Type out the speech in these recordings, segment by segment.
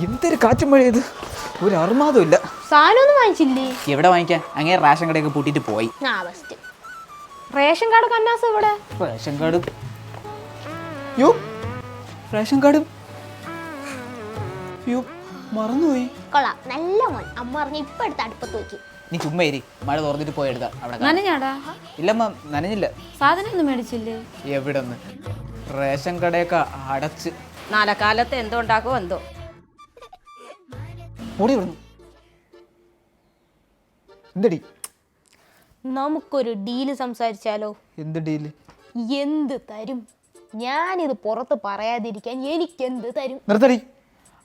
എന്തൊരു കാറ്റും മഴ ഇത്? ഒരു അർമാദമില്ല ഇല്ല. സാധനമൊന്നും വാങ്ങിച്ചില്ലേ? എവിടെ വാങ്ങിക്കാൻ? അങ്ങനെ റേഷൻ കടയൊക്കെ പൂട്ടിട്ട് പോയി. ആ ബെസ്റ്റ് റേഷൻ കാർഡ് കന്നാസ് ഇവിടെ റേഷൻ കാർഡ്. യോ റേഷൻ കാർഡ്. യോ മറന്നുപോയി. കൊള്ളാം. നല്ല മോൻ. അമ്മ പറഞ്ഞ ഇപ്പൊ എടുത്ത് അടുപ്പത്ത് വെക്കും. നീ ചുമ്മാ ഇരി. മഴ തുറന്നിട്ട് പോയി എടുത്താ അവിടെ കാണാം. നനഞ്ഞാടാ? ഇല്ലമ്മ നനഞ്ഞില്ല. സാധനം ഒന്നും മേടിച്ചില്ലേ? എവിടെന്ന്? റേഷൻ കടയൊക്കെ അടച്ച്. നാലക്കാലത്ത് എന്തോ ഉണ്ടാക്കുമോ എന്തോ? ഓടി വിടുന്നു എന്തടി? നമുക്കൊരു ഡീൽ സംസാരിച്ചാലോ? എന്ത് ഡീൽ എന്ത് തരും? ഞാനിത് പുറത്ത് പറയാതിരിക്കാൻ എനിക്ക് എന്ത് തരും? നിർത്തടി.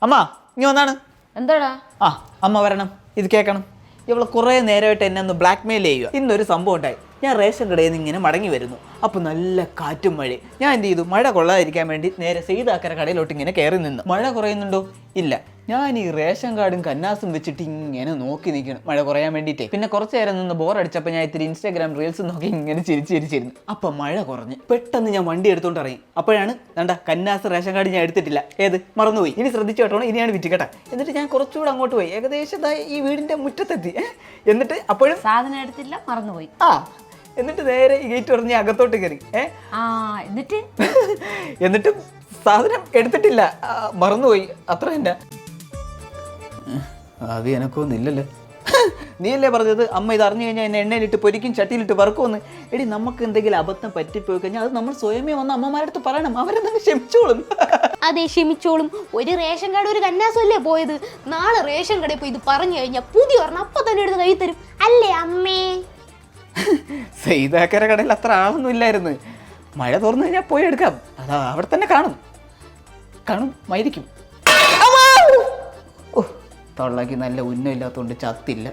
അമ്മ ഇനി വന്നാണ്. എന്താടാ? ആ അമ്മ വരണം. ഇത് കേൾക്കണം. ഇവൾ കുറേ നേരമായിട്ട് എന്നെ ഒന്ന് ബ്ലാക്ക് മെയിൽ ചെയ്യുക ഇന്നൊരു സംഭവം ഉണ്ടായി. ഞാൻ റേഷൻ കടയിൽ നിന്ന് ഇങ്ങനെ മടങ്ങി വരുന്നു. അപ്പോൾ നല്ല കാറ്റും മഴയും. ഞാൻ എന്ത് ചെയ്തു? മഴ കൊള്ളാതിരിക്കാൻ വേണ്ടി നേരെ സെയ്താക്കര കടയിലോട്ട് ഇങ്ങനെ കയറി നിന്നു. മഴ കുറയുന്നുണ്ടോ? ഇല്ല. ഞാൻ ഈ റേഷൻ കാർഡും കന്നാസും വെച്ചിട്ട് ഇങ്ങനെ നോക്കി നിൽക്കണം മഴ കുറയാൻ വേണ്ടിയിട്ടേ. പിന്നെ കുറച്ച് നേരം നിന്ന് ബോർ അടിച്ചപ്പോൾ ഞാൻ ഇത്തിരി ഇൻസ്റ്റാഗ്രാം റീൽസ് നോക്കി ഇങ്ങനെ ചിരിച്ച് ചിരിച്ചിരുന്നു. അപ്പം മഴ കുറഞ്ഞ്. പെട്ടെന്ന് ഞാൻ വണ്ടി എടുത്തോണ്ട് ഇറങ്ങി. അപ്പോഴാണ് കണ്ട കന്നാസ് റേഷൻ കാർഡ് ഞാൻ എടുത്തിട്ടില്ല. ഏത്? മറന്നുപോയി. ഇനി ശ്രദ്ധിച്ചു കേട്ടോ ഇനിയാണ് വിറ്റ് കേട്ടാ എന്നിട്ട് ഞാൻ കുറച്ചുകൂടെ അങ്ങോട്ട് പോയി. ഏകദേശം ഈ വീടിന്റെ മുറ്റത്തെത്തി. എന്നിട്ട് അപ്പോഴും സാധനം എടുത്തില്ല മറന്നുപോയി. ആ എന്നിട്ട് നേരെ ഈ ഗേറ്റ് പറഞ്ഞ് അകത്തോട്ട് കയറി. ഏ? എന്നിട്ട്? എന്നിട്ട് സാധനം എടുത്തിട്ടില്ല. മറന്നുപോയി. അത്ര തന്നെ. ആവി നീ അല്ലേ പറഞ്ഞത്? അമ്മ ഇത് അറിഞ്ഞു കഴിഞ്ഞാൽ എന്നെ എണ്ണയിലിട്ട് പൊരിക്കും ചട്ടിയിലിട്ട് വറക്കുമെന്ന്. എടി നമുക്ക് എന്തെങ്കിലും അബദ്ധം പറ്റിപ്പോയി കഴിഞ്ഞാൽ അത് നമ്മൾ സ്വയമേ വന്ന അമ്മമാരുടെ അടുത്ത് പറയണം. അവരെന്തെങ്കിലും ക്ഷമിച്ചോളും? അതെ ക്ഷമിച്ചോളും. ഒരു റേഷൻ കാർഡ് ഒരു കന്യാസല്ലേ പോയത്? നാളെ റേഷൻ കടയിൽ പോയി ഇത് പറഞ്ഞു കഴിഞ്ഞാൽ പുതിയ ഒരെണ്ണം അപ്പൊ തന്നെ എടുത്ത് കൈ തരും. സെയ്താക്കര കടയിൽ അത്ര ആളൊന്നും ഇല്ലായിരുന്നു. മഴ തുറന്നു കഴിഞ്ഞാൽ പോയി എടുക്കാം. അതാ അവിടെ തന്നെ കാണും. കാണും മൈരിക്കും തൊള്ളാക്കി നല്ല ഉന്നമില്ലാത്തതുകൊണ്ട് ചത്തില്ല.